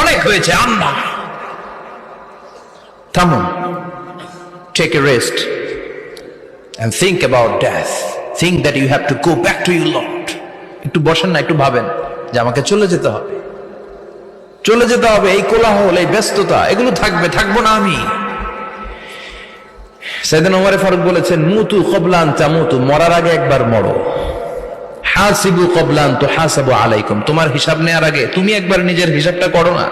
অনেক হয়েছে আন্না থামুন take a rest and think about death. Think that you have to go back to your lot একটু বসেন না, একটু ভাবেন যে আমাকে চলে যেতে হবে। চলে যেতে হবে এই কোলাহল, এই ব্যস্ততা, এগুলো থাকবে, থাকব না আমি। সেদিন ওমারে ফারুক বলেছেন, মুতু কবলান চামুতু মরার আগে একবার মরো। হাসিবু কবলান, তো হাসাবু আলাইকুম। তোমার হিসাব নেওয়ার আগে তুমি একবার নিজের হিসাবটা করো না।